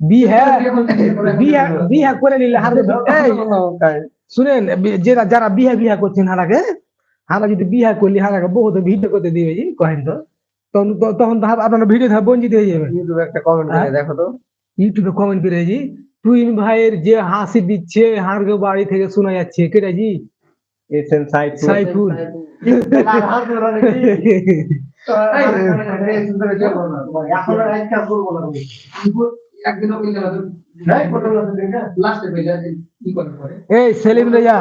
বিহা বিহা বিহা করে নিলে শুনেন বি- যারা যারা বিহা বিহা করছেন হারাকে হারা যদি বিহা করলি হারাকে বহুত ভিডিও করতে দিবে কহেন তো। তখন তো- তখন তো আপনার ভিডিও থেকে বঞ্চিত হয়ে যাবে। ইউটিউবে একটা কমেন্ট করে দেখো তো। ইউটিউবে কমেন্ট করে জি তুইন ভাইয়ের যে হাসি দিচ্ছে হারগে বাড়ি থেকে শোনা যাচ্ছে কেটা জি। এস এন সাইফুল সাইফুল এই সেলিম রেজা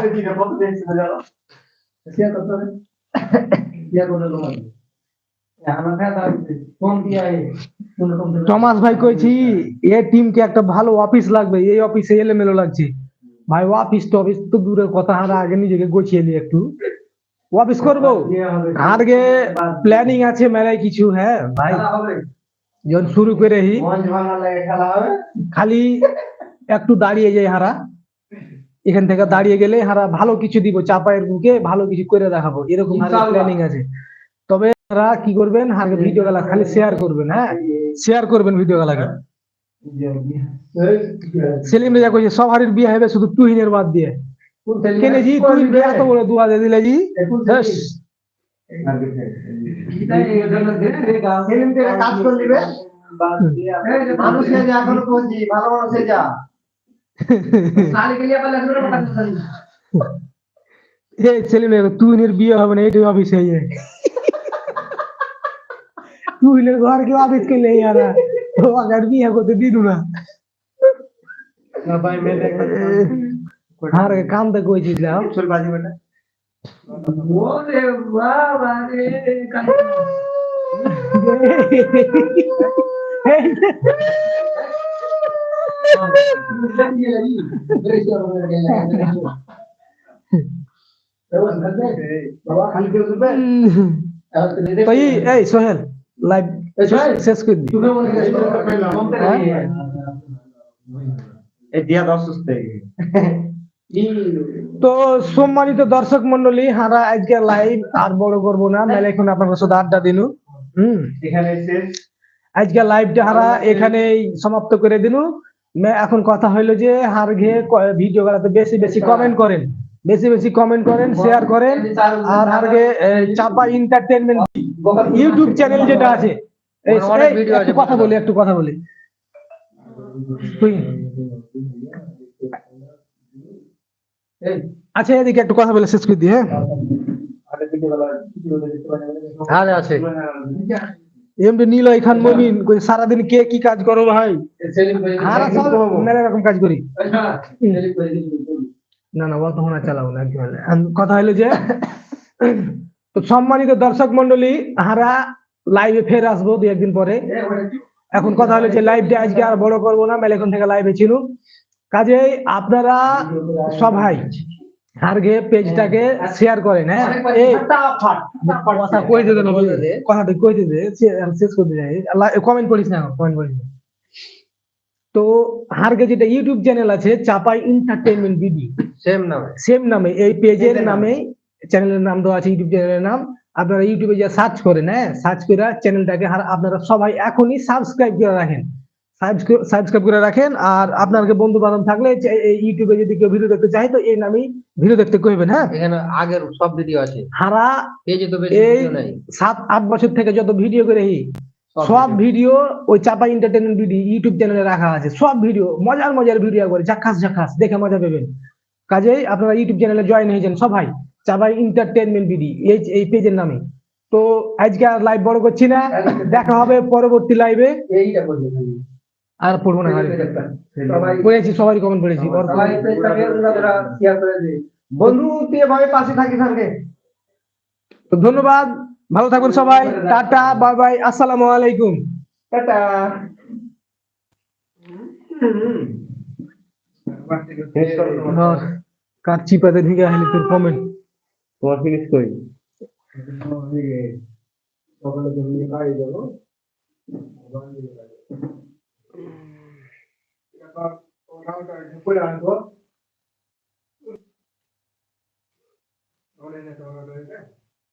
টমাস ভাই কইছি এ টিমকে একটা ভালো অফিস লাগবে এই অফিসে এলোমেলো লাগছে। ভাই অফিস টফিস তো দূরের কথা হারা আগে নিজেকে গোছিয়ে নি একটু। অফিস করব? আগে প্ল্যানিং আছে মেলায় কিছু হ্যাঁ? ভাই যখন শুরু করে খালি একটু দাঁড়িয়ে যাই হারা এখান থেকে দাঁড়িয়ে গেলে হারা ভালো কিছু দিব চাপায়ের বুকে ভালো কিছু করে দেখাবো। এরকম প্ল্যানিং আছে। তবে হারা কি করবেন? হারকে ভিডিও গেলা খালি শেয়ার করবেন হ্যাঁ? শেয়ার করবেন ভিডিও গেলাকে সেলিম রেজা কইছে সব হারির বিয়ে হবে শুধু তুহিনের বাদ দিয়ে কেনে জি তুহিন বিয়ে এত বড় দুয়া দিয়ে দিলে জি ব্যাস। কাজ করে নিবে মানুষ হয়ে যা এখনও পৌঁছি ভালো মানুষ হয়ে যা এই সেলিম রেজা তুহিনের বিয়ে হবে না এইটাই অফিস হয়ে যায় তুহিনের ঘর কেউ অফিস করলে ইয়ারা ও আগার বিয়ে করতে দিদু না আর কান্দে কইছিলাম চল বাজি বেটা তো এই এই সোহেল লাইভ শেষ করে দি এই দিয়া অসুস্থ হয়ে গেছে তো সম্মানিত দর্শক মন্ডলী হারা আজকে লাইভ আর বড় করব না। মেলে এখন আপনার সাথে আড্ডা দিনু। হম। আজকে লাইভটা হারা এখানেই সমাপ্ত করে দিনু। এখন কথা হইল যে হার ঘে ভিডিও গুলাতে বেশি বেশি কমেন্ট করেন। বেশি বেশি কমেন্ট করেন শেয়ার করেন। আর হার ঘে চাপা এন্টারটেনমেন্ট ইউটিউব চ্যানেল যেটা আছে কথা বলি একটু কথা বলি। আচ্ছা এদিকে একটু কথা বলে শেষ করে দি হ্যাঁ? হ্যাঁ আছে। এমনি নীলয় খান মমিন কই সারাদিন কে কি কাজ করো ভাই? মেলা রকম কাজ করি। না না অত হোনা চালাও না। কথা হলো যে তো সম্মানিত দর্শক মন্ডলী হারা লাইভে ফের আসব দু একদিন পরে। এখন কথা হলো যে লাইভটা আজকে আর বড় করব না মেলে এখন থেকে লাইভে ছিল কাজেই আপনারা সবাই হারগে পেজটাকে শেয়ার করেন হ্যাঁ? এই কথা কই দিতে না কথাটা কই দিতে? শেষ করতে যাই কমেন্ট করিস না কমেন্ট করিস। তো হারগে যেটা ইউটিউব চ্যানেল আছে চাপাই এন্টারটেইনমেন্ট বিডি সেম নামে। সেম নামে এই পেজের নামে। চ্যানেলের নাম দেওয়া আছে ইউটিউব চ্যানেলের নাম। আপনারা ইউটিউবে যা সার্চ করেন হ্যাঁ? সার্চ করে চ্যানেলটাকে আপনারা সবাই এখনই সাবস্ক্রাইব করে রাখেন। সাবস্ক্রাইব করে রাখেন আর আপনার বন্ধু বান্ধব থাকলে ইউটিউবে যদি কেউ ভিডিও দেখতে চায় তো এই নামেই ভিডিও দেখতে কইবেন হ্যাঁ? এখানে আগের সব ভিডিও আছে। হারা পেজে তো বেশি এই সাত আট বছর থেকে যত ভিডিও করে সব ভিডিও ওই চাপা এন্টারটেনমেন্ট ভিডিও ইউটিউব চ্যানেলে রাখা আছে। সব ভিডিও মজার মজার ভিডিও করে ঝাক্কাস ঝাক্কাস দেখে মজা পাবেন। কাজেই আপনারা ইউটিউব চ্যানেলে জয়েন হয়েছেন সবাই। চাপাই এন্টারটেনমেন্ট বিডি এই এই পেজের নামে। তো আজকে আর লাইভ বড় করছি না দেখা হবে পরবর্তী লাইভে আর পড়ব না সবাই পড়েছি সবাই কমেন্ট দিন বন্ধু তুই এভাবে পাশে থাকিস আজকে তো ধন্যবাদ ভালো থাকবেন সবাই। টাটা বাই বাই আসসালামু আলাইকুম। টাটা। ধর, কার চিপাতে ঢুকে আসলি তোর কমেন্ট তোমার ফিনিশ করি? সকালে তুমি বাড়ি যাব